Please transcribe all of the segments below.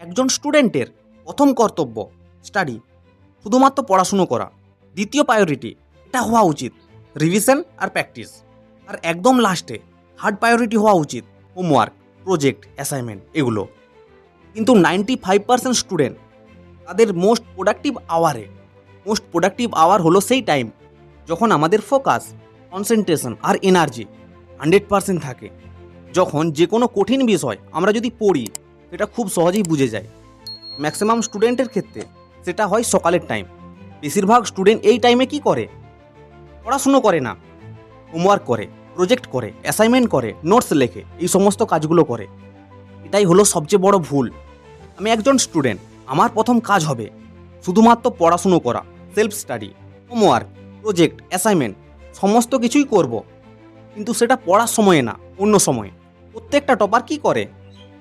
একজন স্টুডেন্টের প্রথম কর্তব্য স্টাডি, শুধুমাত্র পড়াশুনো করা। দ্বিতীয় প্রায়োরিটি এটা হওয়া উচিত। রিভিশন আর প্র্যাকটিস আর একদম লাস্টে থার্ড প্রায়োরিটি হওয়া উচিত। হোমওয়ার্ক প্রজেক্ট অ্যাসাইনমেন্ট এগুলো। কিন্তু নাইনটি ফাইভ পার্সেন্ট স্টুডেন্ট তাদের মোস্ট প্রোডাক্টিভ আওয়ারে মোস্ট প্রোডাক্টিভ আওয়ার হলো সেই টাইম যখন আমাদের ফোকাস কনসেন্ট্রেশন আর এনার্জি হান্ড্রেড পার্সেন্ট থাকে। যখন যে কোনো কঠিন বিষয় আমরা যদি পড়ি সেটা খুব সহজেই বুঝে যায়। ম্যাক্সিমাম স্টুডেন্টের ক্ষেত্রে সেটা হয় সকালের টাইম বেশিরভাগ স্টুডেন্ট এই টাইমে কি করে? পড়াশুনো করে না। হোমওয়ার্ক করে প্রজেক্ট করে অ্যাসাইনমেন্ট করে নোটস লেখে, এই সমস্ত কাজগুলো করে। এটাই হলো সবচেয়ে বড় ভুল। আমি একজন স্টুডেন্ট আমার প্রথম কাজ হবে শুধুমাত্র পড়াশুনো করা self study homework project assignment সমস্ত কিছুই করব। কিন্তু সেটা পড়ার সময়ে না, অন্য সময়ে। প্রত্যেকটা টপার কি করে?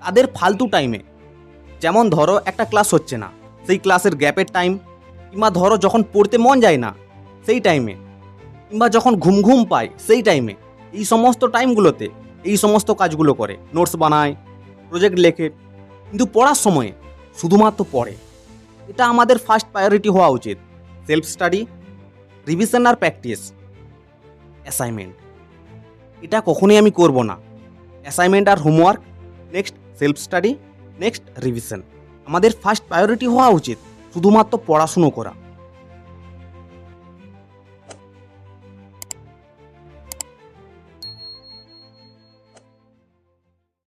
তাদের ফালতু টাইমে যেমন ধরো, একটা ক্লাস হচ্ছে না। সেই ক্লাসের গ্যাপের টাইম কিংবা ধরো, যখন পড়তে মন যায় না, সেই টাইমে কিংবা যখন ঘুম ঘুম পায়, সেই টাইমে এই সমস্ত টাইমগুলোতে এই সমস্ত কাজগুলো করে। নোটস বানায় প্রজেক্ট লেখে। কিন্তু পড়ার সময়ে শুধুমাত্র পড়ে। এটা আমাদের ফার্স্ট প্রায়োরিটি হওয়া উচিত। সেলফ স্টাডি রিভিশন আর প্র্যাকটিস অ্যাসাইনমেন্ট এটা কখনোই আমি করব না। অ্যাসাইনমেন্ট আর homework next self study next revision. আমাদের ফার্স্ট প্রায়োরিটি হওয়া উচিত শুধুমাত্র পড়াশুনো করা।